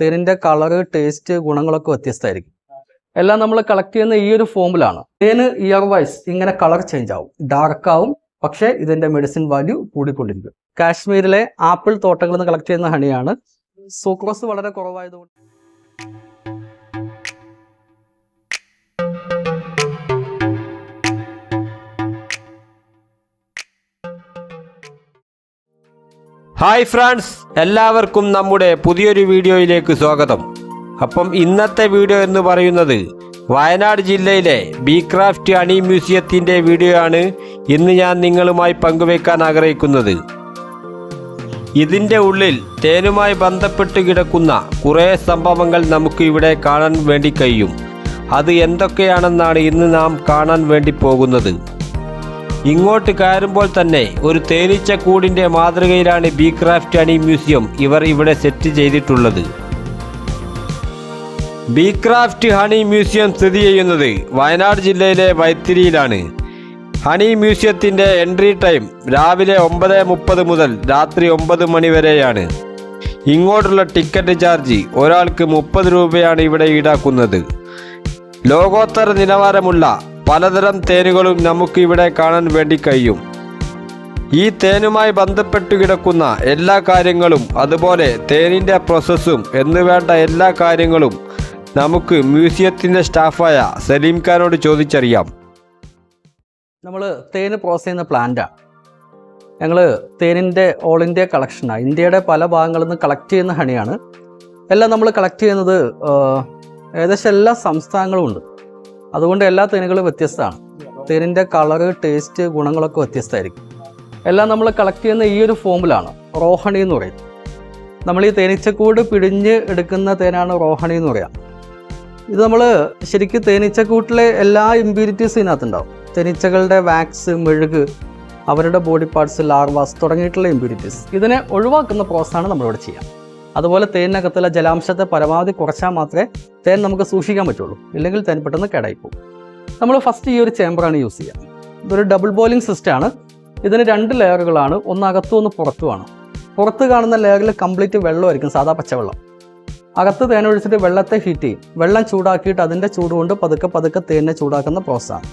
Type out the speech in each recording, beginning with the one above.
തേനിന്റെ colour taste ഗുണങ്ങളൊക്കെ വ്യത്യസ്തമായിരിക്കും. എല്ലാം നമ്മൾ കളക്ട് ചെയ്യുന്ന ഈ ഒരു ഫോമിലാണ് തേന് ഇയർ വൈസ് ഇങ്ങനെ കളർ ചേഞ്ച് ആവും. ഡാർക്ക് ആവും. പക്ഷേ ഇതിന്റെ മെഡിസിൻ വാല്യൂ കൂടിക്കൊണ്ടിരിക്കും. കാശ്മീരിലെ ആപ്പിൾ തോട്ടങ്ങളിൽ നിന്ന് കളക്ട് ചെയ്യുന്ന ഹണിയാണ് സൂക്രോസ് വളരെ കുറവായതുകൊണ്ട് ഹായ് ഫ്രണ്ട്സ് എല്ലാവർക്കും നമ്മുടെ പുതിയൊരു വീഡിയോയിലേക്ക് സ്വാഗതം. അപ്പം ഇന്നത്തെ വീഡിയോ എന്ന് പറയുന്നത് വയനാട് ജില്ലയിലെ ബി ക്രാഫ്റ്റ് അണി മ്യൂസിയത്തിന്റെ വീഡിയോ ആണ് ഇന്ന് ഞാൻ നിങ്ങളുമായി പങ്കുവെക്കാൻ ആഗ്രഹിക്കുന്നത്. ഇതിന്റെ ഉള്ളിൽ തേനുമായി ബന്ധപ്പെട്ട് കിടക്കുന്ന കുറേ സംഭവങ്ങൾ നമുക്ക് ഇവിടെ കാണാൻ വേണ്ടി കഴിയും. അത് എന്തൊക്കെയാണെന്നാണ് ഇന്ന് നാം കാണാൻ വേണ്ടി പോകുന്നത്. ഇങ്ങോട്ട് കയറുമ്പോൾ തന്നെ ഒരു തേനീച്ചക്കൂടിന്റെ മാതൃകയിലാണ് ബി ക്രാഫ്റ്റ് അണി മ്യൂസിയം ഇവർ ഇവിടെ സെറ്റ് ചെയ്തിട്ടുള്ളത്. ബി ക്രാഫ്റ്റ് ഹണി മ്യൂസിയം സ്ഥിതി ചെയ്യുന്നത് വയനാട് ജില്ലയിലെ വൈത്തിരിയിലാണ്. ഹണി മ്യൂസിയത്തിന്റെ എൻട്രി ടൈം രാവിലെ ഒമ്പത് മുപ്പത് മുതൽ രാത്രി ഒമ്പത് മണി വരെയാണ്. ഇങ്ങോട്ടുള്ള ടിക്കറ്റ് ചാർജ് ഒരാൾക്ക് മുപ്പത് രൂപയാണ് ഇവിടെ ഈടാക്കുന്നത്. ലോകോത്തര നിലവാരമുള്ള പലതരം തേനുകളും നമുക്ക് ഇവിടെ കാണാൻ വേണ്ടി കഴിയും. ഈ തേനുമായി ബന്ധപ്പെട്ടു കിടക്കുന്ന എല്ലാ കാര്യങ്ങളും അതുപോലെ തേനിന്റെ പ്രോസസ്സും എന്നുവേണ്ട എല്ലാ കാര്യങ്ങളും നമുക്ക് മ്യൂസിയത്തിന്റെ സ്റ്റാഫായ സലീം ഖാനോട് ചോദിച്ചറിയാം. നമ്മൾ തേന് പ്രോസസ് ചെയ്യുന്ന പ്ലാന്റാണ് ഞങ്ങൾ തേനിന്റെ ഓൾ ഇന്ത്യ കളക്ഷനാണ് ഇന്ത്യയുടെ പല ഭാഗങ്ങളിൽ നിന്ന് കളക്ട് ചെയ്യുന്ന ഹണിയാണ് എല്ലാം നമ്മൾ കളക്ട് ചെയ്യുന്നത് ഏകദേശം എല്ലാ സംസ്ഥാനങ്ങളും ഉണ്ട്. അതുകൊണ്ട് എല്ലാ തേനുകളും വ്യത്യസ്തമാണ്. തേനിന്റെ കളറ് ടേസ്റ്റ് ഗുണങ്ങളൊക്കെ വ്യത്യസ്തമായിരിക്കും. എല്ലാം നമ്മൾ കളക്ട് ചെയ്യുന്ന ഈ ഒരു ഫോമിലാണ് റോഹണി എന്ന് പറയും നമ്മൾ ഈ തേനീച്ചക്കൂട് പിടിഞ്ഞ് എടുക്കുന്ന തേനാണ് റോഹണി എന്ന് പറയാം. ഇത് നമ്മൾ ശരിക്കും തേനീച്ചക്കൂട്ടിലെ എല്ലാ ഇമ്പ്യൂരിറ്റീസും ഇതിനകത്തുണ്ടാവും. തേനീച്ചകളുടെ വാക്സ് മെഴുക് അവരുടെ ബോഡി പാർട്സ് ലാർവാസ് തുടങ്ങിയിട്ടുള്ള ഇമ്പ്യൂരിറ്റീസ് ഇതിനെ ഒഴിവാക്കുന്ന പ്രോസസ്സാണ് നമ്മളിവിടെ ചെയ്യാം. അതുപോലെ തേനിനകത്തുള്ള ജലാംശത്തെ പരമാവധി കുറച്ചാൽ മാത്രമേ തേൻ നമുക്ക് സൂക്ഷിക്കാൻ പറ്റുള്ളൂ. ഇല്ലെങ്കിൽ തേൻ പെട്ടെന്ന് കേടായി പോകും നമ്മൾ ഫസ്റ്റ് ഈ ഒരു ചേമ്പറാണ് യൂസ് ചെയ്യുക. ഇതൊരു ഡബിൾ ബോയിലിംഗ് സിസ്റ്റമാണ് ഇതിന് രണ്ട് ലെയറുകളാണ് ഒന്ന് അകത്തും ഒന്ന് പുറത്തുമാണ് പുറത്ത് കാണുന്ന ലെയറിൽ കംപ്ലീറ്റ് വെള്ളമായിരിക്കും സാധാ പച്ചവെള്ളം. അകത്ത് തേൻ ഒഴിച്ചിട്ട് വെള്ളത്തെ ഹീറ്റ് ചെയ്യും. വെള്ളം ചൂടാക്കിയിട്ട് അതിന്റെ ചൂടുകൊണ്ട് പതുക്കെ പതുക്കെ തേനിനെ ചൂടാക്കുന്ന പ്രോസസ്സാണ്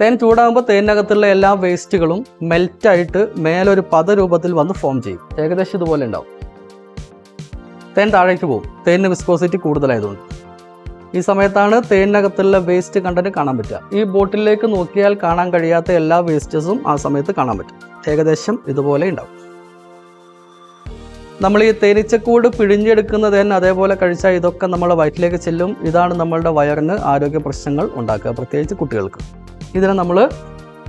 തേൻ ചൂടാകുമ്പോൾ തേനിനകത്തുള്ള എല്ലാ വേസ്റ്റുകളും മെൽറ്റായിട്ട് മേലൊരു പദരൂപത്തിൽ വന്ന് ഫോം ചെയ്യും. ഏകദേശം ഇതുപോലെ ഉണ്ടാവും. തേൻ താഴേക്ക് പോകും. തേനിന് വിസ്കോസിറ്റി കൂടുതലായതുകൊണ്ട്. ഈ സമയത്താണ് തേനിനകത്തുള്ള വേസ്റ്റ് കണ്ടന്റ് കാണാൻ പറ്റുക. ഈ ബോട്ടിലേക്ക് നോക്കിയാൽ കാണാൻ കഴിയാത്ത എല്ലാ വേസ്റ്റസും ആ സമയത്ത് കാണാൻ പറ്റും. ഏകദേശം ഇതുപോലെ ഉണ്ടാവും. നമ്മൾ ഈ തേനീച്ചക്കൂട് പിഴിഞ്ഞെടുക്കുന്ന തേൻ അതേപോലെ കഴിച്ചാൽ ഇതൊക്കെ നമ്മളെ വയറ്റിലേക്ക് ചെല്ലും. ഇതാണ് നമ്മളുടെ വയറിന് ആരോഗ്യ പ്രശ്നങ്ങൾ ഉണ്ടാക്കുക പ്രത്യേകിച്ച് കുട്ടികൾക്ക്. ഇതിനെ നമ്മൾ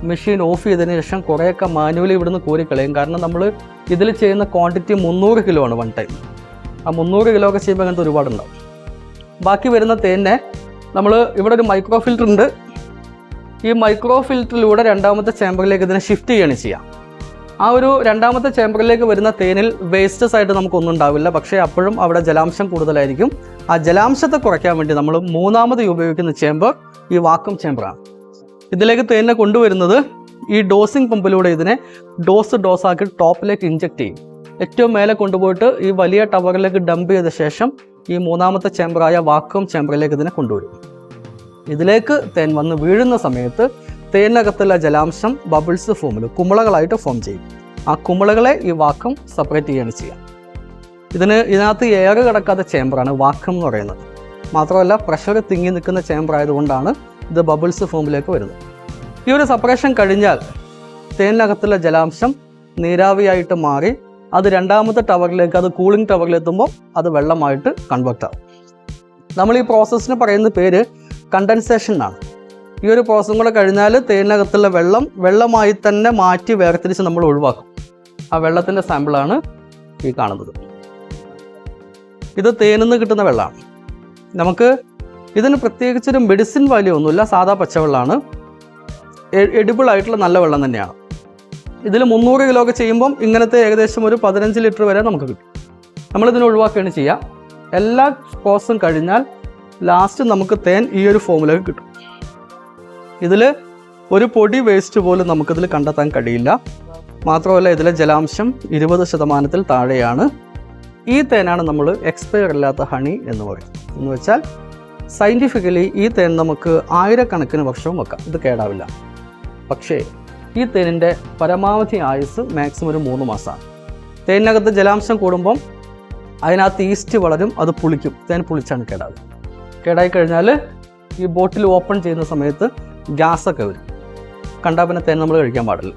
മെഷീൻ ഓഫ് ചെയ്തതിന് ശേഷം കുറേയൊക്കെ മാനുവലി ഇവിടുന്ന് കോരിക്കളയും. കാരണം നമ്മൾ ഇതിൽ ചെയ്യുന്ന ക്വാണ്ടിറ്റി മുന്നൂറ് കിലോ ആണ് വൺ ടൈം ആ മുന്നൂറ് കിലോ ഒക്കെ ചെയ്യുമ്പോൾ അങ്ങനത്തെ ഒരുപാടുണ്ടാവും. ബാക്കി വരുന്ന തേനെ നമ്മൾ ഇവിടെ ഒരു മൈക്രോ ഫിൽറ്റർ ഉണ്ട്. ഈ മൈക്രോ ഫിൽറ്ററിലൂടെ രണ്ടാമത്തെ ചേമ്പറിലേക്ക് ഇതിനെ ഷിഫ്റ്റ് ചെയ്യാണ് ചെയ്യുക ആ ഒരു രണ്ടാമത്തെ ചേമ്പറിലേക്ക് വരുന്ന തേനിൽ വേസ്റ്റസ് ആയിട്ട് നമുക്കൊന്നും ഉണ്ടാവില്ല. പക്ഷേ അപ്പോഴും അവിടെ ജലാംശം കൂടുതലായിരിക്കും. ആ ജലാംശത്തെ കുറയ്ക്കാൻ വേണ്ടി നമ്മൾ മൂന്നാമത് ഉപയോഗിക്കുന്ന ചേമ്പർ ഈ വാക്വം ചേമ്പറാണ് ഇതിലേക്ക് തേനിനെ കൊണ്ടുവരുന്നത് ഈ ഡോസിങ് പമ്പിലൂടെ ഇതിനെ ഡോസ് ഡോസാക്കി ടോപ്പിലേക്ക് ഇഞ്ചക്ട് ചെയ്യും. ഏറ്റവും മേലെ കൊണ്ടുപോയിട്ട് ഈ വലിയ ടവറിലേക്ക് ഡംപ് ചെയ്ത ശേഷം ഈ മൂന്നാമത്തെ ചേമ്പറായ വാക്വം ചേമ്പറിലേക്ക് ഇതിനെ കൊണ്ടുവരും. ഇതിലേക്ക് തേൻ വന്ന് വീഴുന്ന സമയത്ത് തേനകത്തുള്ള ജലാംശം ബബിൾസ് ഫോമിൽ കുമിളകളായിട്ട് ഫോം ചെയ്യും. ആ കുമിളകളെ ഈ വാക്കം സെപ്പറേറ്റ് ചെയ്യുകയാണ് ചെയ്യുക. ഇതിന് ഇതിനകത്ത് എയർ കിടക്കാത്ത ചേമ്പറാണ് വാക്കം എന്ന് പറയുന്നത്. മാത്രമല്ല പ്രഷർ തിങ്ങി നിൽക്കുന്ന ചേമ്പർ ആയതുകൊണ്ടാണ് ഇത് ബബിൾസ് ഫോമിലേക്ക് വരുന്നത്. ഈ ഒരു സെപ്പറേഷൻ കഴിഞ്ഞാൽ തേനിനകത്തുള്ള ജലാംശം നീരാവിയായിട്ട് മാറി അത് രണ്ടാമത്തെ ടവറിലേക്ക് അത് കൂളിംഗ് ടവറിലെത്തുമ്പോൾ അത് വെള്ളമായിട്ട് കൺവേർട്ട് ആവും. നമ്മൾ ഈ പ്രോസസ്സിന് പറയുന്ന പേര് കണ്ടൻസേഷൻ എന്നാണ് ഈ ഒരു പ്രോസസ്സും കൂടെ കഴിഞ്ഞാൽ തേനിനകത്തുള്ള വെള്ളം വെള്ളമായി തന്നെ മാറ്റി വേർതിരിച്ച് നമ്മൾ ഒഴിവാക്കും. ആ വെള്ളത്തിന്റെ സാമ്പിളാണ് ഈ കാണുന്നത്. ഇത് തേനിൽ നിന്ന് കിട്ടുന്ന വെള്ളമാണ്. നമുക്ക് ഇതിന് പ്രത്യേകിച്ചൊരു മെഡിസിൻ വാല്യൂ ഒന്നുമില്ല. സാധാ പച്ചവെള്ളമാണ്. എഡിബിൾ ആയിട്ടുള്ള നല്ല വെള്ളം തന്നെയാണ്. ഇതിൽ മുന്നൂറ് കിലോ ഒക്കെ ചെയ്യുമ്പം ഇങ്ങനത്തെ ഏകദേശം ഒരു പതിനഞ്ച് ലിറ്റർ വരെ നമുക്ക് കിട്ടും. നമ്മളിതിനെ ഒഴിവാക്കുകയാണ് ചെയ്യുക. എല്ലാ പ്രോസസ്സും കഴിഞ്ഞാൽ ലാസ്റ്റ് നമുക്ക് തേൻ ഈ ഒരു ഫോമിലേക്ക് കിട്ടും. ഇതിൽ ഒരു പൊടി വേസ്റ്റ് പോലും നമുക്കിതിൽ കണ്ടെത്താൻ കഴിയില്ല. മാത്രമല്ല ഇതിലെ ജലാംശം ഇരുപത് ശതമാനത്തിൽ താഴെയാണ്. ഈ തേനാണ് നമ്മൾ എക്സ്പയർ ഇല്ലാത്ത ഹണി എന്ന് പറയുന്നത്. എന്ന് വെച്ചാൽ സയന്റിഫിക്കലി ഈ തേൻ നമുക്ക് ആയിരക്കണക്കിന് വർഷവും വെക്കാം. ഇത് കേടാവില്ല. പക്ഷേ ഈ തേനിന്റെ പരമാവധി ആയുസ് മാക്സിമം ഒരു മൂന്ന് മാസമാണ്. തേനിനകത്ത് ജലാംശം കൂടുമ്പം അതിനകത്ത് ഈസ്റ്റ് വളരും അത് പുളിക്കും. തേൻ പുളിച്ചാണ് കേടാവുക. കേടായി കഴിഞ്ഞാൽ ഈ ബോട്ടിൽ ഓപ്പൺ ചെയ്യുന്ന സമയത്ത് ഗ്യാസൊക്കെ വരും. കണ്ടാൽ പിന്നെ തേൻ നമ്മൾ കഴിക്കാൻ പാടില്ല.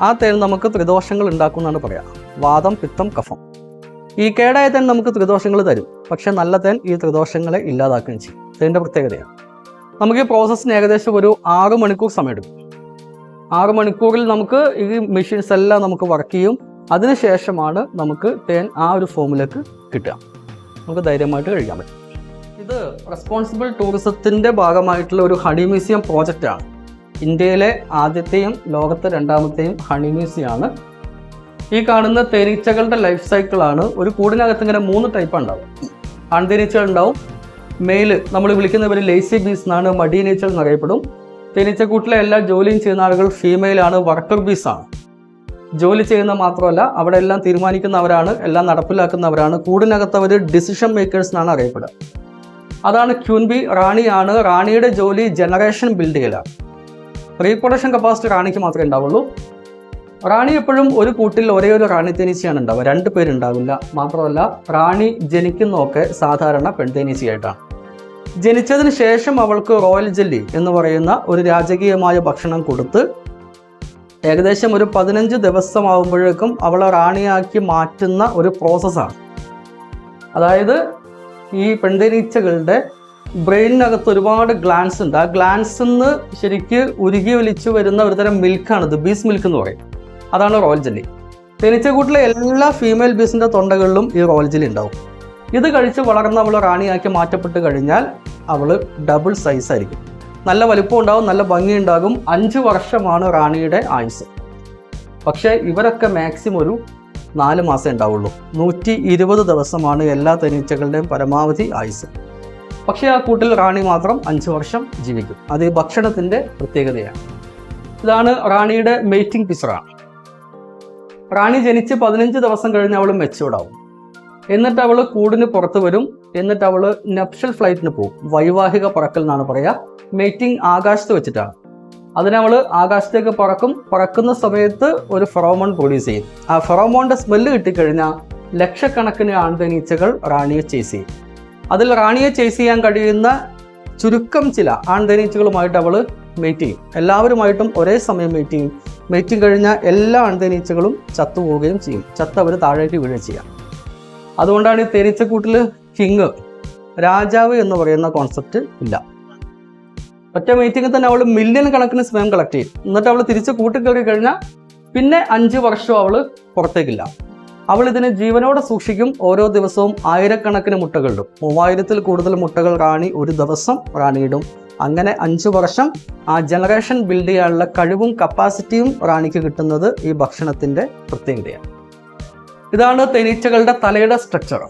ആ തേൻ നമുക്ക് ത്രിദോഷങ്ങൾ ഉണ്ടാക്കുമെന്നാണ് പറയാം. വാദം പിത്തം കഫം. ഈ കേടായ തേൻ നമുക്ക് ത്രിദോഷങ്ങൾ തരും. പക്ഷേ നല്ല തേൻ ഈ ത്രിദോഷങ്ങളെ ഇല്ലാതാക്കുകയും ചെയ്യും. തേന്റെ പ്രത്യേകതയാണ്. നമുക്ക് ഈ പ്രോസസ്സിന് ഏകദേശം ഒരു ആറ് മണിക്കൂർ സമയമെടുക്കും. ആറ് മണിക്കൂറിൽ നമുക്ക് ഈ മെഷീൻസ് എല്ലാം നമുക്ക് വർക്ക് ചെയ്യും. അതിനുശേഷമാണ് നമുക്ക് തേൻ ആ ഒരു ഫോമിലേക്ക് കിട്ടുക. നമുക്ക് ധൈര്യമായിട്ട് കഴിക്കാൻ പറ്റും. ഇത് റെസ്പോൺസിബിൾ ടൂറിസത്തിന്റെ ഭാഗമായിട്ടുള്ള ഒരു ഹണി മ്യൂസിയം പ്രോജക്റ്റാണ് ഇന്ത്യയിലെ ആദ്യത്തെയും ലോകത്തെ രണ്ടാമത്തെയും ഹണി മ്യൂസിയമാണ് ഈ കാണുന്ന തേനീച്ചകളുടെ ലൈഫ് സൈക്കിളാണ് ഒരു കൂടിനകത്ത് ഇങ്ങനെ മൂന്ന് ടൈപ്പ് ഉണ്ടാവും. ആൺതേനീച്ചകൾ ഉണ്ടാവും. മെയിൽ നമ്മൾ വിളിക്കുന്ന വിളിക്കുന്നവർ ലേസി ബീസ് എന്നാണ്. മടിയനീച്ചകൾ എന്നറിയപ്പെടും. തേനീച്ചക്കൂട്ടിലെ എല്ലാ ജോലിയും ചെയ്യുന്ന ആളുകൾ ഫീമെയിലാണ് വർക്കർ ബീസ് ആണ്. ജോലി ചെയ്യുന്ന മാത്രമല്ല അവിടെ എല്ലാം തീരുമാനിക്കുന്നവരാണ് എല്ലാം നടപ്പിലാക്കുന്നവരാണ് കൂടിനകത്ത് അവർ ഡിസിഷൻ മേക്കേഴ്സ് എന്നാണ് അറിയപ്പെടുക. അതാണ് ക്യൂൻബി റാണിയാണ്. റാണിയുടെ ജോലി ജനറേഷൻ ബിൽഡ് ചെയ്യലാണ്. റീപ്രൊഡക്ഷൻ കപ്പാസിറ്റി റാണിക്ക് മാത്രമേ ഉണ്ടാവുള്ളൂ. റാണി എപ്പോഴും ഒരു കൂട്ടിൽ ഒരേ ഒരു റാണി തേനീച്ചയാണ് ഉണ്ടാവുക. രണ്ട് പേരുണ്ടാവില്ല മാത്രമല്ല റാണി ജനിക്കുന്നതൊക്കെ സാധാരണ പെൺതേനീച്ചയായിട്ടാണ്. ജനിച്ചതിന് ശേഷം അവൾക്ക് റോയൽ ജെല്ലി എന്ന് പറയുന്ന ഒരു രാജകീയമായ ഭക്ഷണം കൊടുത്ത് ഏകദേശം ഒരു പതിനഞ്ച് ദിവസമാകുമ്പോഴേക്കും അവളെ റാണിയാക്കി മാറ്റുന്ന ഒരു പ്രോസസ്സാണ് അതായത് ഈ പെൺതേനീച്ചകളുടെ ബ്രെയിനിനകത്ത് ഒരുപാട് ഗ്ലാൻസ് ഉണ്ട്. ആ ഗ്ലാൻസ് നിന്ന് ശരിക്ക് ഉരുകി ഒലിച്ചു വരുന്ന ഒരുതരം മിൽക്കാണിത് ബീസ് മിൽക്ക് എന്ന് പറയും. അതാണ് റോയൽ ജെല്ലി. തേനീച്ചക്കൂട്ടിലെ എല്ലാ ഫീമെയിൽ ബീസിന്റെ തൊണ്ടകളിലും ഈ റോയൽ ജെല്ലി ഉണ്ടാവും. ഇത് കഴിച്ച് വളർന്ന് അവൾ റാണിയാക്കി മാറ്റപ്പെട്ട് കഴിഞ്ഞാൽ അവൾ ഡബിൾ സൈസ് ആയിരിക്കും. നല്ല വലിപ്പം ഉണ്ടാകും നല്ല ഭംഗി ഉണ്ടാകും. അഞ്ച് വർഷമാണ് റാണിയുടെ ആയുസ് പക്ഷേ ഇവരൊക്കെ മാക്സിമം ഒരു നാല് മാസമേ ഉണ്ടാവുള്ളൂ. നൂറ്റി ഇരുപത് ദിവസമാണ് എല്ലാ തനീച്ചകളുടെയും പരമാവധി ആയുസ് പക്ഷേ ആ കൂട്ടിൽ റാണി മാത്രം അഞ്ച് വർഷം ജീവിക്കും. അത് ഈ ഭക്ഷണത്തിന്റെ പ്രത്യേകതയാണ്. ഇതാണ് റാണിയുടെ മെയ്റ്റിംഗ് പിസറാണ് റാണി ജനിച്ച് പതിനഞ്ച് ദിവസം കഴിഞ്ഞ് അവൾ മെച്ചൂർഡാവും എന്നിട്ട് അവൾ കൂടിന് പുറത്ത് വരും. എന്നിട്ട് അവൾ നപ്ഷൽ ഫ്ലൈറ്റിന് പോകും. വൈവാഹിക പറക്കൽ എന്നാണ് പറയാ. മേറ്റിംഗ് ആകാശത്ത് വെച്ചിട്ടാണ് അതിനവൾ ആകാശത്തേക്ക് പറക്കും. പറക്കുന്ന സമയത്ത് ഒരു ഫെറോമോൺ പ്രൊഡ്യൂസ് ചെയ്യും. ആ ഫെറോമോണിന്റെ സ്മെല്ല് കിട്ടിക്കഴിഞ്ഞാൽ ലക്ഷക്കണക്കിന് ആൺതേനീച്ചകൾ റാണിയെ ചേസ് ചെയ്യും. അതിൽ റാണിയെ ചേസ് ചെയ്യാൻ കഴിയുന്ന ചുരുക്കം ചില ആൺതേനീച്ചകളുമായിട്ട് അവൾ മെയ്റ്റ് ചെയ്യും. എല്ലാവരുമായിട്ടും ഒരേ സമയം മെയ്റ്റ് ചെയ്യും. മെയ്റ്റിംഗ് കഴിഞ്ഞാൽ എല്ലാ ആൺതേനീച്ചകളും ചത്തുപോവുകയും ചെയ്യും. ചത്ത് അവർ താഴേക്ക് വീഴുകയും ചെയ്യാം. അതുകൊണ്ടാണ് ഈ തേനീച്ചക്കൂട്ടിൽ കിങ് രാജാവ് എന്ന് പറയുന്ന കോൺസെപ്റ്റ് ഇല്ല. ഒറ്റ മീറ്റിംഗിൽ തന്നെ അവൾ മില്യൺ കണക്കിന് സ്പേം കളക്ട് ചെയ്യും. എന്നിട്ട് അവൾ തിരിച്ച് കൂട്ടി കയറി കഴിഞ്ഞാൽ പിന്നെ അഞ്ച് വർഷവും അവൾ പുറത്തേക്കില്ല. അവൾ ഇതിനെ ജീവനോടെ സൂക്ഷിക്കും. ഓരോ ദിവസവും ആയിരക്കണക്കിന് മുട്ടകളിടും മൂവായിരത്തിൽ കൂടുതൽ മുട്ടകൾ റാണി ഒരു ദിവസം റാണിയിടും അങ്ങനെ അഞ്ച് വർഷം ആ ജനറേഷൻ ബിൽഡ് ചെയ്യാനുള്ള കഴിവും കപ്പാസിറ്റിയും റാണിക്ക് കിട്ടുന്നത് ഈ ഭക്ഷണത്തിന്റെ പ്രത്യേകതയാണ്. ഇതാണ് തേനീച്ചകളുടെ തലയുടെ സ്ട്രക്ചർ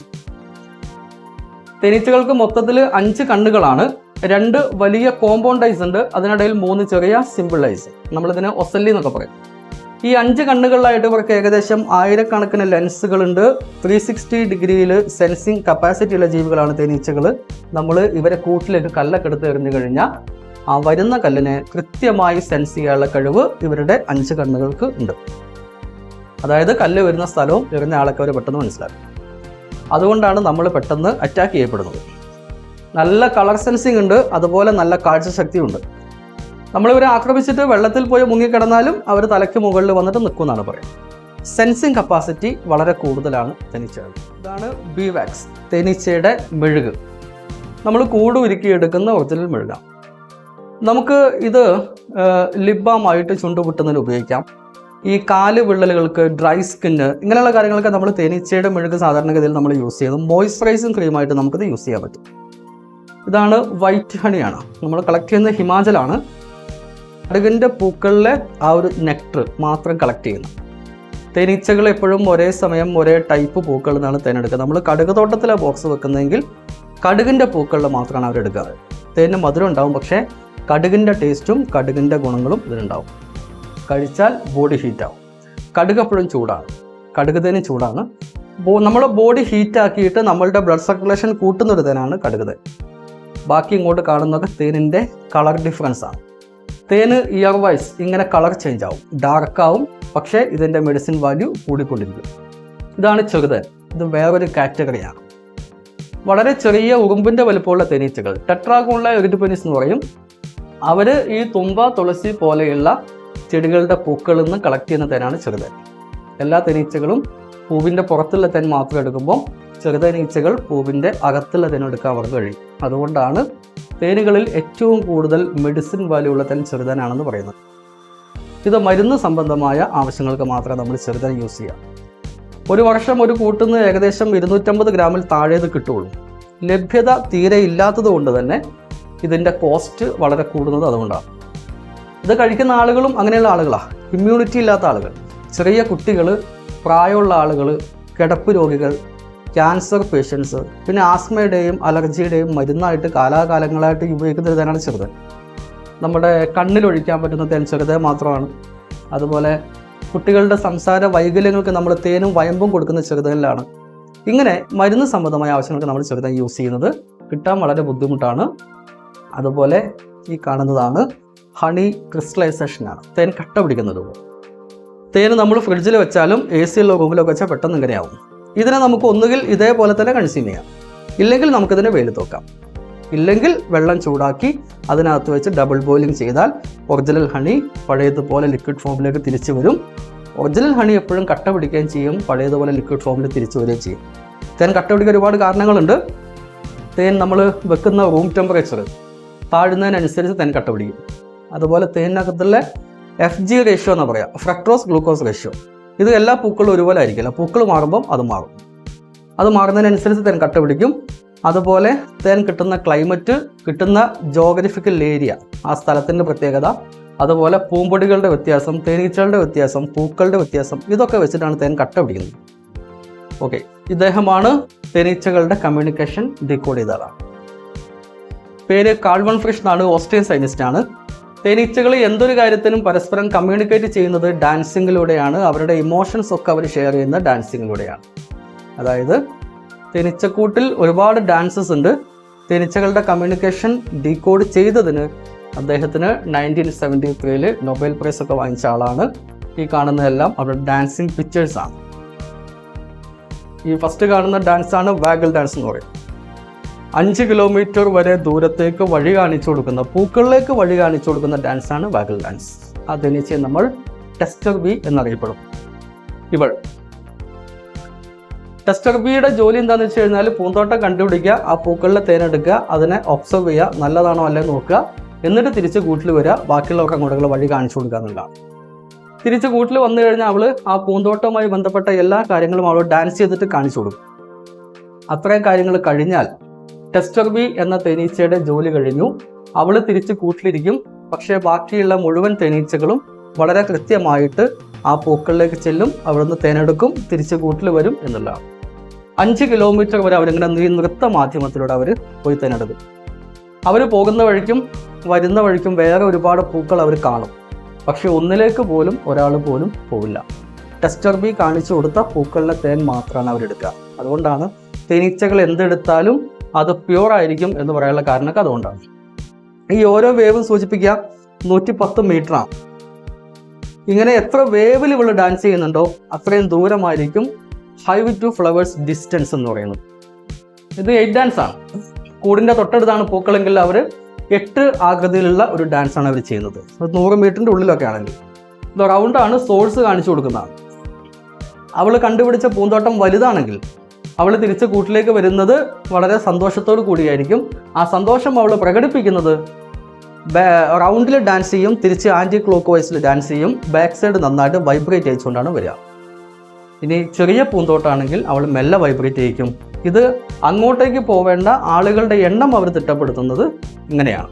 തേനീച്ചകൾക്ക് മൊത്തത്തിൽ അഞ്ച് കണ്ണുകളാണ്. രണ്ട് വലിയ കോമ്പൗണ്ട് ഐസ് ഉണ്ട്. അതിനിടയിൽ മൂന്ന് ചെറിയ സിമ്പിൾ ഐസ് നമ്മളിതിനെ ഒസല്ലി എന്നൊക്കെ പറയും. ഈ അഞ്ച് കണ്ണുകളിലായിട്ട് ഇവർക്ക് ഏകദേശം ആയിരക്കണക്കിന് ലെൻസുകളുണ്ട് ത്രീ സിക്സ്റ്റി ഡിഗ്രിയിൽ സെൻസിങ് കപ്പാസിറ്റി ഉള്ള ജീവികളാണ് തേനീച്ചകൾ നമ്മൾ ഇവരെ കൂട്ടിലേക്ക് കല്ലൊക്കെ എടുത്ത് എറിഞ്ഞു കഴിഞ്ഞാൽ ആ വരുന്ന കല്ലിനെ കൃത്യമായി സെൻസ് ചെയ്യാനുള്ള കഴിവ് ഇവരുടെ അഞ്ച് കണ്ണുകൾക്ക് ഉണ്ട്. അതായത് കല്ല് വരുന്ന സ്ഥലവും എറിഞ്ഞ ആളൊക്കെ അവർ പെട്ടെന്ന് മനസ്സിലാക്കും. അതുകൊണ്ടാണ് നമ്മൾ പെട്ടെന്ന് അറ്റാക്ക് ചെയ്യപ്പെടുന്നത്. നല്ല കളർ സെൻസിങ് ഉണ്ട് അതുപോലെ നല്ല കാഴ്ചശക്തിയും ഉണ്ട് നമ്മളിവരെ ആക്രമിച്ചിട്ട് വെള്ളത്തിൽ പോയി മുങ്ങിക്കിടന്നാലും അവർ തലയ്ക്ക് മുകളിൽ വന്നിട്ട് നിൽക്കുമെന്നാണ് പറയുന്നത്. സെൻസിങ് കപ്പാസിറ്റി വളരെ കൂടുതലാണ് തേനീച്ചകൾ ഇതാണ് ബി വാക്സ് തേനീച്ചയുടെ മെഴുക്. നമ്മൾ കൂട് ഉരുക്കിയെടുക്കുന്ന ഒറിജിനൽ മെഴുകാം നമുക്ക് ഇത് ലിബാമായിട്ട് ചുണ്ടുപൊട്ടുന്നതിന് ഉപയോഗിക്കാം. ഈ കാൽ വിള്ളലുകൾക്ക് ഡ്രൈ സ്കിന്ന് ഇങ്ങനെയുള്ള കാര്യങ്ങളൊക്കെ നമ്മൾ തേനീച്ചയുടെ മെഴുക് സാധാരണഗതിയിൽ നമ്മൾ യൂസ് ചെയ്യുന്നത് മോയ്സ്ചറൈസിങ് ക്രീമായിട്ട് നമുക്കിത് യൂസ് ചെയ്യാൻ പറ്റും. ഇതാണ് വൈറ്റ് ഹണിയാണ് നമ്മൾ കളക്ട് ചെയ്യുന്ന ഹിമാചലാണ്. കടുകിന്റെ പൂക്കളിലെ ആ ഒരു നെക്ടർ മാത്രം കളക്ട് ചെയ്യുന്നു. തേനീച്ചകൾ എപ്പോഴും ഒരേ സമയം ഒരേ ടൈപ്പ് പൂക്കളിൽ നിന്നാണ് തേനെടുക്കുക നമ്മൾ കടുക് തോട്ടത്തിലെ ബോക്സ് വെക്കുന്നതെങ്കിൽ കടുകിന്റെ പൂക്കളിൽ മാത്രമാണ് അവരെടുക്കാറ് തേനിന് മധുരം ഉണ്ടാവും പക്ഷേ കടുകിന്റെ ടേസ്റ്റും കടുകിന്റെ ഗുണങ്ങളും ഇതിനുണ്ടാവും. കഴിച്ചാൽ ബോഡി ഹീറ്റാവും കടുക് എപ്പോഴും ചൂടാണ്. കടുക് തേനും ചൂടാണ്. നമ്മുടെ ബോഡി ഹീറ്റാക്കിയിട്ട് നമ്മളുടെ ബ്ലഡ് സർക്കുലേഷൻ കൂട്ടുന്നൊരു തേനാണ് കടുക് തേൻ. ബാക്കി ഇങ്ങോട്ട് കാണുന്നതൊക്കെ തേനിന്റെ കളർ ഡിഫറൻസ് ആണ്. തേന് ഇയർ വൈസ് ഇങ്ങനെ കളർ ചേഞ്ച് ആവും. ഡാർക്ക് ആവും. പക്ഷേ ഇതിന്റെ മെഡിസിൻ വാല്യൂ കൂടിക്കൊണ്ടിരിക്കും. ഇതാണ് ചെറുതേൻ. ഇത് വേറൊരു കാറ്റഗറിയാണ് വളരെ ചെറിയ ഉറുമ്പിന്റെ വലുപ്പമുള്ള തേനീച്ചകൾ. ടെട്രാഗോണിലെ പെനീസ് എന്ന് പറയും. അവർ ഈ തുമ്പ തുളസി പോലെയുള്ള ചെടികളുടെ പൂക്കളിൽ നിന്ന് കളക്ട് ചെയ്യുന്ന തേനാണ് ചെറുതേൻ. എല്ലാ തേനീച്ചകളും പൂവിന്റെ പുറത്തുള്ള തേൻ മാത്രം എടുക്കുമ്പോൾ ചെറുതേനീച്ചകൾ പൂവിന്റെ അകത്തുള്ള തേൻ എടുക്കാൻ അവർക്ക് കഴിയും. അതുകൊണ്ടാണ് തേനുകളിൽ ഏറ്റവും കൂടുതൽ മെഡിസിൻ വാല്യൂ ഉള്ള തേൻ ചെറുതേനാണെന്ന് പറയുന്നത്. ഇത് മരുന്ന് സംബന്ധമായ ആവശ്യങ്ങൾക്ക് മാത്രമേ നമ്മൾ ചെറുതേൻ യൂസ് ചെയ്യാം. ഒരു വർഷം ഒരു കൂട്ടുന്ന ഏകദേശം ഇരുന്നൂറ്റമ്പത് ഗ്രാമിൽ താഴേത് കിട്ടുകയുള്ളൂ. ലഭ്യത തീരെ ഇല്ലാത്തത് കൊണ്ട് തന്നെ ഇതിന്റെ കോസ്റ്റ് വളരെ കൂടുന്നത് അതുകൊണ്ടാണ്. ഇത് കഴിക്കുന്ന ആളുകളും അങ്ങനെയുള്ള ആളുകളാണ് ഇമ്മ്യൂണിറ്റി ഇല്ലാത്ത ആളുകൾ. ചെറിയ കുട്ടികൾ പ്രായമുള്ള ആളുകൾ കിടപ്പ് രോഗികൾ ക്യാൻസർ പേഷ്യൻസ് പിന്നെ ആസ്മയുടെയും അലർജിയുടെയും മരുന്നായിട്ട് കാലാകാലങ്ങളായിട്ട് ഉപയോഗിക്കുന്ന ഒരു തന്നെയാണ് ചെറുതൻ. നമ്മുടെ കണ്ണിലൊഴിക്കാൻ പറ്റുന്ന തേൻ ചെറുതേ മാത്രമാണ്. അതുപോലെ കുട്ടികളുടെ സംസാര വൈകല്യങ്ങൾക്ക് നമ്മൾ തേനും വയമ്പും കൊടുക്കുന്ന ചെറുതലിലാണ് ഇങ്ങനെ മരുന്ന് സംബന്ധമായ ആവശ്യങ്ങൾക്ക് നമ്മൾ ചെറുതൻ യൂസ് ചെയ്യുന്നത്. കിട്ടാൻ വളരെ ബുദ്ധിമുട്ടാണ്. അതുപോലെ ഈ കാണുന്നതാണ് ഹണി ക്രിസ്റ്റലൈസേഷനാണ്. തേൻ കട്ട പിടിക്കുന്നത് തേൻ നമ്മൾ ഫ്രിഡ്ജിൽ വെച്ചാലും എ സിയിലോ റൂമിലൊക്കെ വെച്ചാൽ പെട്ടെന്ന് ഇങ്ങനെയാവും. ഇതിനെ നമുക്ക് ഒന്നുകിൽ ഇതേപോലെ തന്നെ കൺസ്യൂം ചെയ്യാം. ഇല്ലെങ്കിൽ നമുക്കിതിനെ വെയിൽ തോക്കാം. ഇല്ലെങ്കിൽ വെള്ളം ചൂടാക്കി അതിനകത്ത് വെച്ച് ഡബിൾ ബോയിലിംഗ് ചെയ്താൽ ഒറിജിനൽ ഹണി പഴയതുപോലെ ലിക്വിഡ് ഫോമിലേക്ക് തിരിച്ചു വരും. ഒറിജിനൽ ഹണി എപ്പോഴും കട്ട പിടിക്കുകയും ചെയ്യും. പഴയതുപോലെ ലിക്വിഡ് ഫോമിൽ തിരിച്ചു വരികയും ചെയ്യും. തേൻ കട്ട പിടിക്കാൻ ഒരുപാട് കാരണങ്ങളുണ്ട്. തേൻ നമ്മൾ വെക്കുന്ന റൂം ടെമ്പറേച്ചർ താഴുന്നതിനനുസരിച്ച് തേൻ കട്ട പിടിക്കും. അതുപോലെ തേനിനകത്തുള്ള എഫ് ജി റേഷ്യോ എന്ന് പറയാം. ഫ്രക്ട്രോസ് ഗ്ലൂക്കോസ് റേഷ്യോ ഇത് എല്ലാ പൂക്കളും ഒരുപോലെ ആയിരിക്കില്ല പൂക്കൾ മാറുമ്പം അത് മാറും. അത് മാറുന്നതിനനുസരിച്ച് തേൻ കട്ട പിടിക്കും അതുപോലെ തേൻ കിട്ടുന്ന ക്ലൈമറ്റ് കിട്ടുന്ന ജോഗ്രഫിക്കൽ ഏരിയ ആ സ്ഥലത്തിന്റെ പ്രത്യേകത. അതുപോലെ പൂമ്പൊടികളുടെ വ്യത്യാസം തേനീച്ചകളുടെ വ്യത്യാസം പൂക്കളുടെ വ്യത്യാസം ഇതൊക്കെ വെച്ചിട്ടാണ് തേൻ കട്ട പിടിക്കുന്നത് ഓക്കെ ഇദ്ദേഹമാണ് തേനീച്ചകളുടെ കമ്മ്യൂണിക്കേഷൻ ഡീകോഡ് ചെയ്ത ആളാണ് പേര് കാൾവൺ ഫ്രിഷ് എന്നാണ് ഓസ്ട്രിയൻ സയന്റിസ്റ്റാണ് തേനീച്ചകൾ എന്തൊരു കാര്യത്തിനും പരസ്പരം കമ്മ്യൂണിക്കേറ്റ് ചെയ്യുന്നത് ഡാൻസിങ്ങിലൂടെയാണ് അവരുടെ ഇമോഷൻസ് ഒക്കെ അവർ ഷെയർ ചെയ്യുന്ന ഡാൻസിങ്ങിലൂടെയാണ് അതായത് തേനീച്ചക്കൂട്ടിൽ ഒരുപാട് ഡാൻസസ് ഉണ്ട്. തേനീച്ചകളുടെ കമ്മ്യൂണിക്കേഷൻ ഡീകോഡ് ചെയ്തതിന് അദ്ദേഹത്തിന് നയന്റീൻ സെവന്റി ത്രീയിൽ നൊബേൽ പ്രൈസ് ഒക്കെ വാങ്ങിച്ച ആളാണ്. ഈ കാണുന്നതെല്ലാം അവരുടെ ഡാൻസിങ് പിക്ചേഴ്സാണ് ഈ ഫസ്റ്റ് കാണുന്ന ഡാൻസാണ് വാഗൽ ഡാൻസ് എന്ന് പറയും അഞ്ച് കിലോമീറ്റർ വരെ ദൂരത്തേക്ക് വഴി കാണിച്ചു കൊടുക്കുന്ന പൂക്കളിലേക്ക് വഴി കാണിച്ചു കൊടുക്കുന്ന ഡാൻസ് ആണ് വാഗൽ ഡാൻസ് അതിനിച്ച് നമ്മൾ ടെസ്റ്റർ ബി എന്നറിയപ്പെടും. ഇവൾ. ടെസ്റ്റർ ബിയുടെ ജോലി എന്താണെന്ന് വെച്ച് കഴിഞ്ഞാൽ പൂന്തോട്ടം കണ്ടുപിടിക്കുക ആ പൂക്കളിലെ തേനെടുക്കുക അതിനെ ഒബ്സർവ് ചെയ്യുക നല്ലതാണോ അല്ലേ നോക്കുക എന്നിട്ട് തിരിച്ച് കൂട്ടിൽ വരിക ബാക്കിയുള്ളവർക്ക് അങ്ങോട്ടുള്ള വഴി കാണിച്ചു കൊടുക്കുക എന്നുള്ളതാണ്. തിരിച്ച് കൂട്ടിൽ വന്നു കഴിഞ്ഞാൽ അവൾ ആ പൂന്തോട്ടവുമായി ബന്ധപ്പെട്ട എല്ലാ കാര്യങ്ങളും അവൾ ഡാൻസ് ചെയ്തിട്ട് കാണിച്ചു കൊടുക്കും. അത്രയും കാര്യങ്ങൾ കഴിഞ്ഞാൽ ടെസ്റ്റർ ബി എന്ന തേനീച്ചയുടെ ജോലി കഴിഞ്ഞു. അവൾ തിരിച്ച് കൂട്ടിലിരിക്കും. പക്ഷേ ബാക്കിയുള്ള മുഴുവൻ തേനീച്ചകളും വളരെ കൃത്യമായിട്ട് ആ പൂക്കളിലേക്ക് ചെല്ലും. അവിടുന്ന് തേനെടുക്കും തിരിച്ച് കൂട്ടിൽ വരും എന്നുള്ളതാണ് അഞ്ച് കിലോമീറ്റർ വരെ അവരിങ്ങനെ നൃത്ത മാധ്യമത്തിലൂടെ അവർ പോയി തേനെടുക്കും. അവർ പോകുന്ന വഴിക്കും വരുന്ന വഴിക്കും വേറെ ഒരുപാട് പൂക്കൾ അവർ കാണും. പക്ഷെ ഒന്നിലേക്ക് പോലും ഒരാൾ പോലും പോവില്ല. ടെസ്റ്റർ ബി കാണിച്ചു കൊടുത്ത പൂക്കളിലെ തേൻ മാത്രമാണ് അവരെടുക്കുക. അതുകൊണ്ടാണ് തേനീച്ചകൾ എന്തെടുത്താലും അത് പ്യുവർ ആയിരിക്കും എന്ന് പറയാനുള്ള കാരണമൊക്കെ അതുകൊണ്ടാണ്. ഈ ഓരോ വേവും സൂചിപ്പിക്കുക നൂറ്റി പത്ത് മീറ്ററാണ്. ഇങ്ങനെ എത്ര വേവിൽ ഇവൾ ഡാൻസ് ചെയ്യുന്നുണ്ടോ അത്രയും ദൂരമായിരിക്കും ഹൈവ് ടു ഫ്ലവേഴ്സ് ഡിസ്റ്റൻസ് എന്ന് പറയുന്നത്. ഇത് എയ്റ്റ് ഡാൻസ് ആണ്. കൂടിന്റെ തൊട്ടടുത്താണ് പൂക്കളെങ്കിൽ അവർ എട്ട് ആകൃതിയിലുള്ള ഒരു ഡാൻസ് ആണ് അവർ ചെയ്യുന്നത്. അത് നൂറ് മീറ്ററിന്റെ ഉള്ളിലൊക്കെ ആണെങ്കിൽ. ഇത് റൗണ്ടാണ് സോഴ്സ് കാണിച്ചു കൊടുക്കുന്നതാണ്. അവൾ കണ്ടുപിടിച്ച പൂന്തോട്ടം വലുതാണെങ്കിൽ അവൾ തിരിച്ച് കൂട്ടിലേക്ക് വരുന്നത് വളരെ സന്തോഷത്തോടു കൂടിയായിരിക്കും. ആ സന്തോഷം അവൾ പ്രകടിപ്പിക്കുന്നത് റൗണ്ടിൽ ഡാൻസ് ചെയ്യും തിരിച്ച് ആന്റി ക്ലോക്ക് വൈസിൽ ഡാൻസ് ചെയ്യും ബാക്ക് സൈഡ് നന്നായിട്ട് വൈബ്രേറ്റ് അയച്ചുകൊണ്ടാണ് വരിക. ഇനി ചെറിയ പൂന്തോട്ടാണെങ്കിൽ അവൾ മെല്ലെ വൈബ്രേറ്റ് ചെയ്യിക്കും. ഇത് അങ്ങോട്ടേക്ക് പോവേണ്ട ആളുകളുടെ എണ്ണം അവർ തിട്ടപ്പെടുത്തുന്നത് ഇങ്ങനെയാണ്.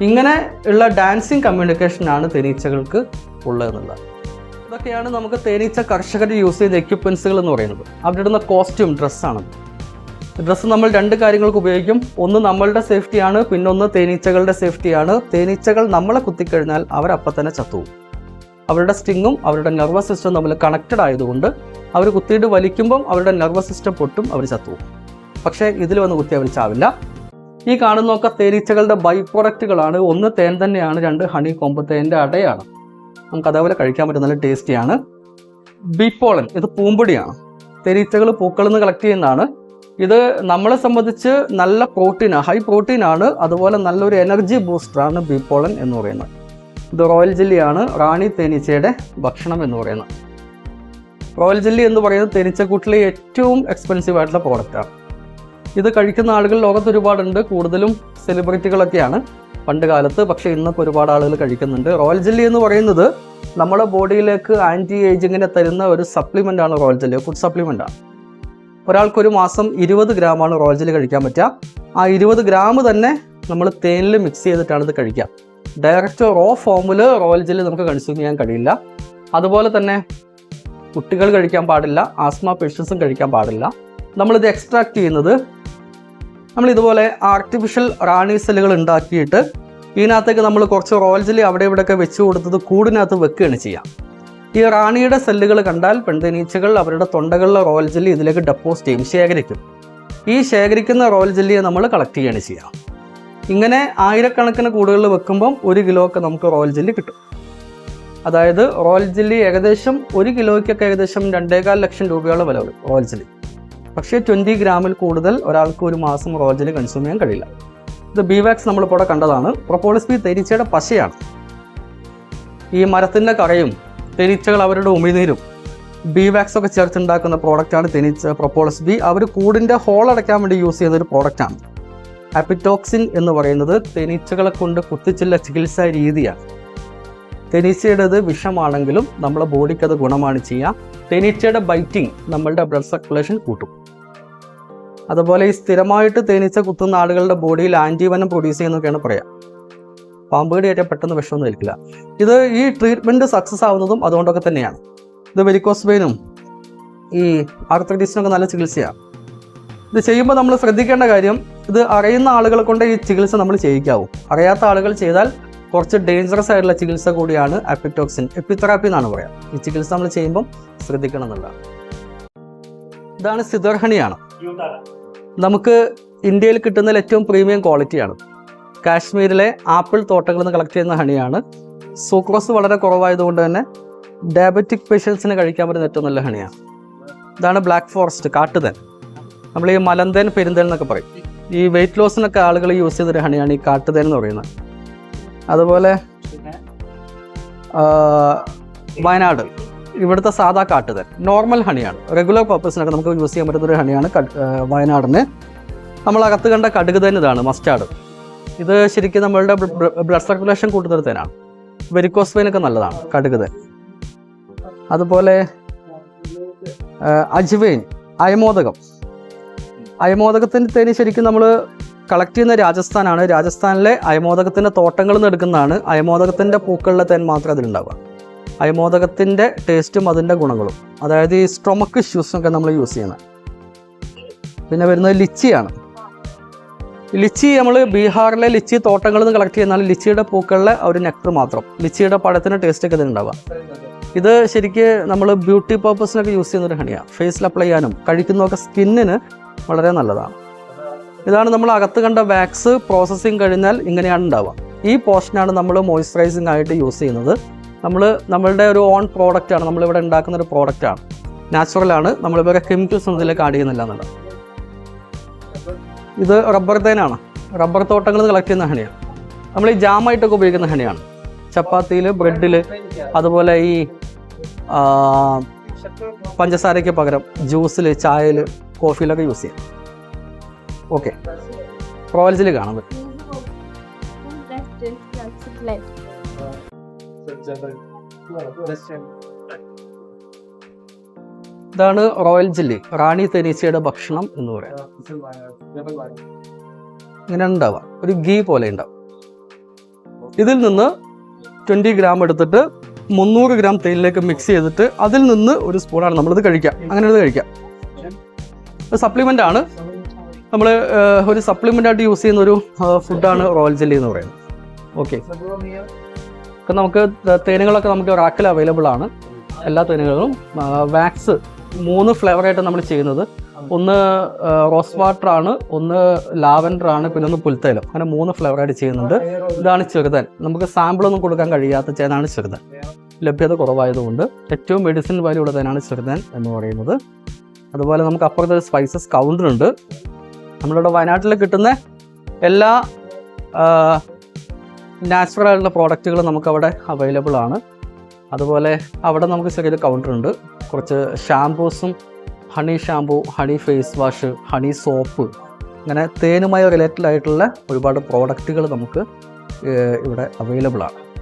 ഇങ്ങനെ ഉള്ള ഡാൻസിങ് കമ്മ്യൂണിക്കേഷനാണ് തേനീച്ചകൾക്ക് ഉള്ളതെന്നുള്ളത്. ഇതൊക്കെയാണ് നമുക്ക് തേനീച്ച കർഷകർ യൂസ് ചെയ്യുന്ന എക്യുപ്മെൻസുകൾ എന്ന് പറയുന്നത്. അവരിടുന്ന കോസ്റ്റ്യൂം ഡ്രസ്സാണ് ഡ്രസ്സ് നമ്മൾ രണ്ട് കാര്യങ്ങൾക്ക് ഉപയോഗിക്കും. ഒന്ന് നമ്മളുടെ സേഫ്റ്റിയാണ് പിന്നൊന്ന് തേനീച്ചകളുടെ സേഫ്റ്റിയാണ് തേനീച്ചകൾ നമ്മളെ കുത്തിക്കഴിഞ്ഞാൽ അവരപ്പം തന്നെ ചത്തുവും അവരുടെ സ്റ്റിങ്ങും അവരുടെ നെർവസ് സിസ്റ്റം തമ്മിൽ കണക്റ്റഡ് ആയതുകൊണ്ട് അവർ കുത്തിയിട്ട് വലിക്കുമ്പം അവരുടെ നെർവസ് സിസ്റ്റം പൊട്ടും അവർ ചത്തുവും പക്ഷേ ഇതിൽ വന്ന് കുത്തി അവർ ചാവില്ല. ഈ കാണുന്നൊക്കെ തേനീച്ചകളുടെ ബൈ പ്രൊഡക്റ്റുകളാണ് ഒന്ന് തേൻ തന്നെയാണ് രണ്ട് ഹണി കൊമ്പ് തേന്റെ അടയാണ്. നമുക്ക് അതേപോലെ കഴിക്കാൻ പറ്റും. നല്ല ടേസ്റ്റിയാണ്. ബിപ്പോളൻ ഇത് പൂമ്പൊടിയാണ്. തെരീച്ചകൾ പൂക്കളിൽ നിന്ന് കളക്ട് ചെയ്യുന്നതാണ്. ഇത് നമ്മളെ സംബന്ധിച്ച് നല്ല പ്രോട്ടീനാണ് ഹൈ പ്രോട്ടീനാണ് അതുപോലെ നല്ലൊരു എനർജി ബൂസ്റ്ററാണ് ബിപ്പോളൻ എന്ന് പറയുന്നത്. ഇത് റോയൽ ജെല്ലിയാണ് റാണി തേനീച്ചയുടെ ഭക്ഷണം എന്ന് പറയുന്നത്. റോയൽ ജെല്ലി എന്ന് പറയുന്നത് തേനീച്ചക്കൂട്ടിലെ ഏറ്റവും എക്സ്പെൻസീവ് ആയിട്ടുള്ള പ്രോഡക്റ്റാണ് ഇത് കഴിക്കുന്ന ആളുകൾ ലോകത്ത് ഒരുപാടുണ്ട്. കൂടുതലും സെലിബ്രിറ്റികളൊക്കെയാണ് പണ്ട് കാലത്ത് പക്ഷേ ഇന്നൊക്കെ ഒരുപാട് ആളുകൾ കഴിക്കുന്നുണ്ട്. റോയൽ ജെല്ലി എന്ന് പറയുന്നത് നമ്മുടെ ബോഡിയിലേക്ക് ആന്റി ഏജിങ്ങിനെ തരുന്ന ഒരു സപ്ലിമെന്റ് ആണ് റോയൽ ജെല്ലി ഫുഡ് സപ്ലിമെന്റ് ആണ്. ഒരാൾക്ക് ഒരു മാസം ഇരുപത് ഗ്രാമാണ് റോയൽ ജെല്ലി കഴിക്കാൻ പറ്റുക. ആ ഇരുപത് ഗ്രാം തന്നെ നമ്മൾ തേനിൽ മിക്സ് ചെയ്തിട്ടാണ് ഇത് കഴിക്കുക. ഡയറക്റ്റ് റോ ഫോമിൽ റോയൽ ജെല്ലി നമുക്ക് കൺസ്യൂം ചെയ്യാൻ കഴിയില്ല. അതുപോലെ തന്നെ കുട്ടികൾ കഴിക്കാൻ പാടില്ല. ആസ്മ പേഷ്യൻസും കഴിക്കാൻ പാടില്ല. നമ്മളിത് എക്സ്ട്രാക്ട് ചെയ്യുന്നത് നമ്മൾ ഇതുപോലെ ആർട്ടിഫിഷ്യൽ റാണി സെല്ലുകൾ ഉണ്ടാക്കിയിട്ട് ഇതിനകത്തേക്ക് നമ്മൾ കുറച്ച് റോയൽ ജെല്ലി അവിടെ ഇവിടെയൊക്കെ വെച്ച് കൊടുത്തത് കൂടിനകത്ത് വെക്കുകയാണ് ചെയ്യാം ഈ റാണിയുടെ സെല്ലുകൾ കണ്ടാൽ പെൺതനീച്ചകൾ അവരുടെ തൊണ്ടകളിലെ റോയൽ ജെല്ലി ഇതിലേക്ക് ഡെപ്പോസിറ്റ് ചെയ്യും ശേഖരിക്കും. ഈ ശേഖരിക്കുന്ന റോയൽ ജെല്ലിയെ നമ്മൾ കളക്ട് ചെയ്യുകയാണ് ചെയ്യുക. ഇങ്ങനെ ആയിരക്കണക്കിന് കൂടുകളിൽ വെക്കുമ്പം ഒരു കിലോ ഒക്കെ നമുക്ക് റോയൽ ജെല്ലി കിട്ടും. അതായത് റോയൽ ജെല്ലി ഏകദേശം ഒരു കിലോയ്ക്കൊക്കെ ഏകദേശം രണ്ടേകാൽ ലക്ഷം രൂപയോളം വില വരും റോയൽ ജെല്ലി പക്ഷേ ട്വന്റി ഗ്രാമിൽ കൂടുതൽ ഒരാൾക്ക് ഒരു മാസം റോയൽ കൺസ്യൂം ചെയ്യാൻ കഴിയില്ല. ഇത് ബിവാക്സ് നമ്മളിപ്പോൾ ഇവിടെ കണ്ടതാണ്. പ്രൊപ്പോളിസ് ബി തേനീച്ചയുടെ പശയാണ്. ഈ മരത്തിന്റെ കറയും തേനീച്ചകൾ അവരുടെ ഉമിനീരും ബിവാക്സ് ഒക്കെ ചേർത്തുണ്ടാക്കുന്ന പ്രോഡക്റ്റാണ് തെനിച്ച പ്രൊപ്പോളിസ് ബി അവർ കൂടിന്റെ ഹോൾ അടയ്ക്കാൻ വേണ്ടി യൂസ് ചെയ്യുന്ന ഒരു പ്രോഡക്റ്റാണ് ആപ്പിറ്റോക്സിൻ എന്ന് പറയുന്നത് തേനീച്ചകളെ കൊണ്ട് കുത്തിച്ചുള്ള ചികിത്സാ രീതിയാണ്. തേനീച്ചയുടേത് വിഷമാണെങ്കിലും നമ്മളെ ബോഡിക്ക് അത് ഗുണമാണ് ചെയ്യുക. തേനീച്ചയുടെ ബൈറ്റിംഗ് നമ്മളുടെ ബ്ലഡ് സർക്കുലേഷൻ കൂട്ടും. അതുപോലെ ഈ സ്ഥിരമായിട്ട് തേനീച്ച കുത്തുന്ന ആളുകളുടെ ബോഡിയിൽ ആന്റിവനം പ്രൊഡ്യൂസ് ചെയ്യുന്നൊക്കെയാണ് പറയാം. പാമ്പ് ഏറ്റവും പെട്ടെന്ന് വിഷമൊന്നും ഏൽക്കില്ല. ഇത് ഈ ട്രീറ്റ്മെന്റ് സക്സസ് ആവുന്നതും അതുകൊണ്ടൊക്കെ തന്നെയാണ്. ഇത് വെരിക്കോസ് വെയിനും ഈ ആർത്തഡീസിനൊക്കെ നല്ല ചികിത്സയാണ് ഇത് ചെയ്യുമ്പോൾ നമ്മൾ ശ്രദ്ധിക്കേണ്ട കാര്യം ഇത് അറിയുന്ന ആളുകളെ കൊണ്ട് ഈ ചികിത്സ നമ്മൾ ചെയ്യിക്കാവും. അറിയാത്ത ആളുകൾ ചെയ്താൽ കുറച്ച് ഡേഞ്ചറസ് ആയിട്ടുള്ള ചികിത്സ കൂടിയാണ് അപ്പിറ്റോക്സിൻ എപ്പിതെറാപ്പി എന്നാണ് പറയാം. ഈ ചികിത്സ നമ്മൾ ചെയ്യുമ്പം ശ്രദ്ധിക്കണം എന്നുള്ളതാണ്. ഇതാണ് സിദർഹണിയാണ് നമുക്ക് ഇന്ത്യയിൽ കിട്ടുന്ന ഏറ്റവും പ്രീമിയം ക്വാളിറ്റിയാണ് കാശ്മീരിലെ ആപ്പിൾ തോട്ടങ്ങളിൽ നിന്ന് കളക്ട് ചെയ്യുന്ന ഹണിയാണ്. സൂക്രോസ് വളരെ കുറവായതുകൊണ്ട് തന്നെ ഡയബറ്റിക് പേഷ്യൻസിന് കഴിക്കാൻ പറ്റുന്ന ഏറ്റവും നല്ല ഹണിയാണ്. ഇതാണ് ബ്ലാക്ക് ഫോറസ്റ്റ് കാട്ടുതൻ. നമ്മൾ ഈ മലന്തേൻ പെരുന്തേൻ എന്നൊക്കെ പറയും. ഈ വെയിറ്റ് ലോസിനൊക്കെ ആളുകൾ യൂസ് ചെയ്തൊരു ഹണിയാണ് ഈ കാട്ടുതേൻ എന്ന് പറയുന്നത്. അതുപോലെ വയനാട്. ഇവിടുത്തെ സാധാ കാട്ടുതൻ. നോർമൽ ഹണിയാണ്. റെഗുലർ പർപ്പസിനൊക്കെ നമുക്ക് യൂസ് ചെയ്യാൻ പറ്റുന്ന ഒരു ഹണിയാണ് വയനാടിന്. നമ്മൾ അകത്ത് കണ്ട കടുക് തന്നെ ഇതാണ് മസ്റ്റാർഡ് ഇത് ശരിക്കും നമ്മളുടെ ബ്ലഡ് സർക്കുലേഷൻ കൂട്ടുന്ന തേനാണ്. വെരിക്കോസ് വെയിനൊക്കെ നല്ലതാണ് കടുക് അതുപോലെ അജ്വൈൻ അയമോദകം. അയമോദകത്തിന്റെ തേന് ശരിക്കും നമ്മൾ കളക്ട് ചെയ്യുന്ന രാജസ്ഥാനാണ്. രാജസ്ഥാനിലെ അയമോദകത്തിന്റെ തോട്ടങ്ങളിൽ നിന്ന് എടുക്കുന്നതാണ്. അയമോദകത്തിന്റെ പൂക്കളിലെ തേൻ മാത്രമേ അതിലുണ്ടാവുക. അയമോദകത്തിന്റെ ടേസ്റ്റും അതിന്റെ ഗുണങ്ങളും. അതായത് ഈ സ്ട്രൊമക്ക് ഇഷ്യൂസിനൊക്കെ നമ്മൾ യൂസ് ചെയ്യുന്നത് പിന്നെ വരുന്നത് ലിച്ചിയാണ്. ലിച്ചി നമ്മൾ ബീഹാറിലെ ലിച്ചി തോട്ടങ്ങളിൽ നിന്ന് കളക്ട് ചെയ്യുന്നതാണ് ലിച്ചിയുടെ പൂക്കളിലെ ഒരു നെക്ടർ മാത്രം. ലിച്ചിയുടെ പഴത്തിന്റെ ടേസ്റ്റ് ഒക്കെ ഇതിനുണ്ടാവുക ഇത് ശരിക്ക് നമ്മൾ ബ്യൂട്ടി പർപ്പസിനൊക്കെ യൂസ് ചെയ്യുന്ന ഒരു ഹണിയാണ് ഫേസിൽ അപ്ലൈ ചെയ്യാനും കഴിക്കുന്നതൊക്കെ സ്കിന്നിന് വളരെ നല്ലതാണ്. ഇതാണ് നമ്മൾ അകത്ത് കണ്ട വാക്സ് പ്രോസസ്സിങ് കഴിഞ്ഞാൽ ഇങ്ങനെയാണ് ഉണ്ടാവുക. ഈ പോർഷനാണ് നമ്മൾ മോയ്സ്ചറൈസിങ് ആയിട്ട് യൂസ് ചെയ്യുന്നത്. നമ്മൾ നമ്മളുടെ ഒരു ഓൺ പ്രോഡക്റ്റാണ് നമ്മളിവിടെ ഉണ്ടാക്കുന്ന ഒരു പ്രോഡക്റ്റാണ് നാച്ചുറലാണ് നമ്മൾ വേറെ കെമിക്കൽസ് ഒന്നും ഇതിലേക്ക് ആഡ് ചെയ്യുന്നില്ല എന്നുള്ളത്. ഇത് റബ്ബർ തേനാണ്. റബ്ബർ തോട്ടങ്ങളിൽ കളക്ട് ചെയ്യുന്ന ഹണിയാണ്. നമ്മൾ ഈ ജാമായിട്ടൊക്കെ ഉപയോഗിക്കുന്ന ഹണിയാണ്. ചപ്പാത്തിയിൽ ബ്രെഡിൽ അതുപോലെ ഈ പഞ്ചസാരയ്ക്ക് പകരം ജ്യൂസിൽ ചായയിൽ കോഫിയിലൊക്കെ യൂസ് ചെയ്യാം. ഓക്കെ പ്രോവൽസിൽ കാണുന്നത് ഇത്. ഇതാണ് റോയൽ ജില്ലി. റാണി തെനീസയുടെ ഭക്ഷണം എന്ന് പറയാം. ഇങ്ങനെ ഉണ്ടാവുക ഒരു ഗീ പോലെ ഉണ്ടാവും. ഇതിൽ നിന്ന് ട്വന്റി ഗ്രാം എടുത്തിട്ട് മുന്നൂറ് ഗ്രാം തേനിലേക്ക് മിക്സ് ചെയ്തിട്ട് അതിൽ നിന്ന് ഒരു സ്പൂണാണ് നമ്മളിത് കഴിക്കാം. അങ്ങനെ ഇത് കഴിക്കാം സപ്ലിമെന്റ് ആണ് നമ്മൾ ഒരു സപ്ലിമെന്റ് ആയിട്ട് യൂസ് ചെയ്യുന്ന ഒരു ഫുഡാണ് റോയൽ ജെല്ലി എന്ന് പറയുന്നത്. ഓക്കെ ഇപ്പം നമുക്ക് തേനുകളൊക്കെ നമുക്ക് റാക്കിൽ അവൈലബിൾ ആണ്. എല്ലാ തേനുകളും വാക്സ് മൂന്ന് ഫ്ലേവറായിട്ട് നമ്മൾ ചെയ്യുന്നത്. ഒന്ന് റോസ് വാട്ടർ ആണ് ഒന്ന് ലാവൻഡർ ആണ് പിന്നെ ഒന്ന് പുൽത്തേലം. അങ്ങനെ മൂന്ന് ഫ്ലേവറായിട്ട് ചെയ്യുന്നുണ്ട്. ഇതാണ് ചെറുതൻ. നമുക്ക് സാമ്പിളൊന്നും കൊടുക്കാൻ കഴിയാത്ത ചേനാണ് ചെറുതൻ. ലഭ്യത കുറവായതുകൊണ്ട് ഏറ്റവും മെഡിസിൻ വാല്യൂ ഉള്ള തേനാണ് ചെറുതൻ എന്ന് പറയുന്നത്. അതുപോലെ നമുക്ക് അപ്പുറത്തെ സ്പൈസസ് കൗണ്ടർ ഉണ്ട്. നമ്മളിവിടെ വയനാട്ടിൽ കിട്ടുന്ന എല്ലാ നാച്ചുറൽ ആയിട്ടുള്ള പ്രോഡക്റ്റുകൾ നമുക്കവിടെ അവൈലബിൾ ആണ്. അതുപോലെ അവിടെ നമുക്ക് ചെറിയൊരു കൗണ്ടർ ഉണ്ട്. കുറച്ച് ഷാംപൂസും honey shampoo honey face wash honey soap അങ്ങനെ തേനുമായി റിലേറ്റഡ് ആയിട്ടുള്ള ഒരുപാട് പ്രോഡക്റ്റുകൾ നമുക്ക് ഇവിടെ അവൈലബിൾ ആണ്.